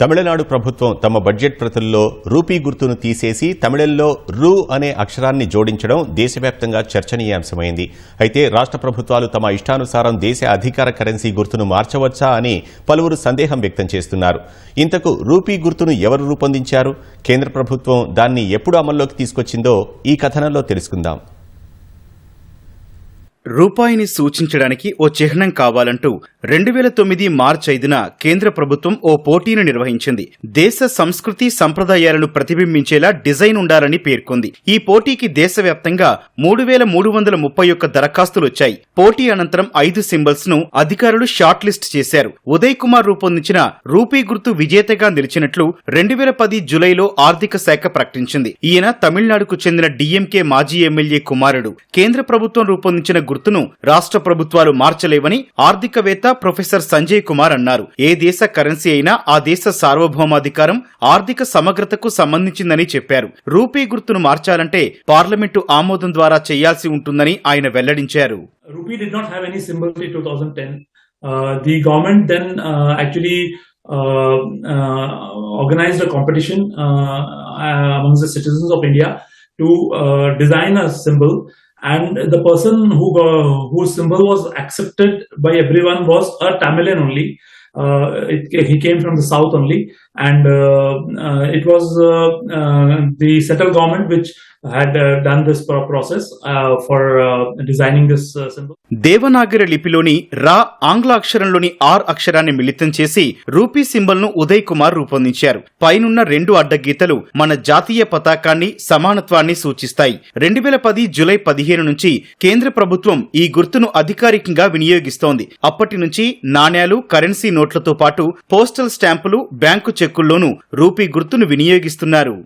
తమిళనాడు ప్రభుత్వం తమ బడ్జెట్ ప్రతుల్లో రూపీ గుర్తును తీసేసి తమిళంలో రూ అనే అక్షరాన్ని జోడించడం దేశవ్యాప్తంగా చర్చనీయాంశమైంది. అయితే రాష్ట్ర ప్రభుత్వాలు తమ ఇష్టానుసారం దేశ అధికార కరెన్సీ గుర్తును మార్చవచ్చా అని పలువురు సందేహం వ్యక్తం చేస్తున్నారు. ఇంతకు రూపీ గుర్తును ఎవరు రూపొందించారు? కేంద్ర ప్రభుత్వం దాన్ని ఎప్పుడు అమల్లోకి తీసుకొచ్చిందో ఈ కథనంలో తెలుసుకుందాం. రూపాయిని సూచించడానికి ఓ చిహ్నం కావాలంటూ రెండు వేల తొమ్మిది మార్చి ఐదున కేంద్ర ప్రభుత్వం ఓ పోటీని నిర్వహించింది. దేశ సంస్కృతి సంప్రదాయాలను ప్రతిబింబించేలా డిజైన్ ఉండాలని పేర్కొంది. ఈ పోటీకి దేశవ్యాప్తంగా మూడు వేల మూడు వందల ముప్పై ఒక్క దరఖాస్తులు వచ్చాయి పోటీ అనంతరం ఐదు సింబల్స్ను అధికారులు షార్ట్ లిస్ట్ చేశారు. ఉదయ్ కుమార్ రూపొందించిన రూపీ గుర్తు విజేతగా నిలిచినట్లు రెండు వేల పది జులైలో ఆర్థిక శాఖ ప్రకటించింది. ఈయన తమిళనాడుకు చెందిన డిఎంకే మాజీ ఎమ్మెల్యే కుమారుడు. కేంద్ర ప్రభుత్వం రూపొందించిన గుర్తును రాష్ట్ర ప్రభుత్వాలు మార్చలేవని ఆర్థికవేత్త ప్రొఫెసర్ సంజయ్ కుమార్ అన్నారు. ఏ దేశ కరెన్సీ అయినా ఆ దేశ సార్వభౌమాధికారం ఆర్థిక సమగ్రతకు సంబంధించిందని చెప్పారు. రూపీ గుర్తును మార్చాలంటే పార్లమెంటు ఆమోదం ద్వారా చేయాల్సి ఉంటుందని ఆయన వెల్లడించారు. to uh, design a symbol and the person who uh, whose symbol was accepted by everyone was a Tamilian only. Uh, it, he came from the south only, and uh, uh, it was uh, uh, the central government which had uh, done this process uh, for uh, designing this uh, symbol. Devanagari లిపిలోని రా ఆంగ్ల అక్షరంలోని are అక్షరాన్ని మిళితం చేసి rupee సింబల్ను Uday Kumar రూపొందించారు. పైనున్న రెండు అడ్డగీతలు మన జాతీయ పతాకాన్ని సమానత్వాన్ని సూచిస్తాయి. రెండు వేల పది జులై పదిహేను నుంచి కేంద్ర ప్రభుత్వం ఈ గుర్తును అధికారికంగా వినియోగిస్తోంది. అప్పటి నుంచి నాణేలు కరెన్సీ నోట్లతో పాటు పోస్టల్ స్టాంపులు బ్యాంకు చెక్కుల్లోనూ రూపీ గుర్తును వినియోగిస్తున్నారు.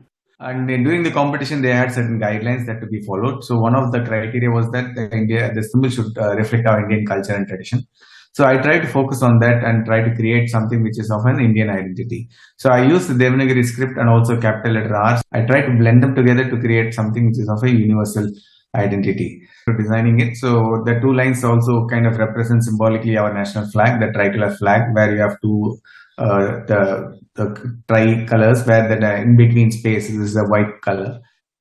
And during the competition, they had certain guidelines that to be followed. So one of the criteria was that the India, the symbol should uh, reflect our Indian culture and tradition. So I try to focus on that and try to create something which is of an Indian identity. So I use the Devanagari script and also capital letter R. I try to blend them together to create something which is of a universal identity. for designing it, so the two lines also kind of represent symbolically our national flag, the tricolor flag, where you have two uh, the the tricolors, where the in between space is a white color.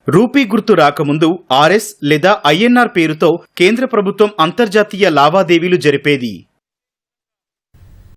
Rupee గుర్తు రాకముందు RS లేదా INR పేరుతో కేంద్ర ప్రభుత్వం అంతర్జాతీయ లావాదేవీలు జరిపేది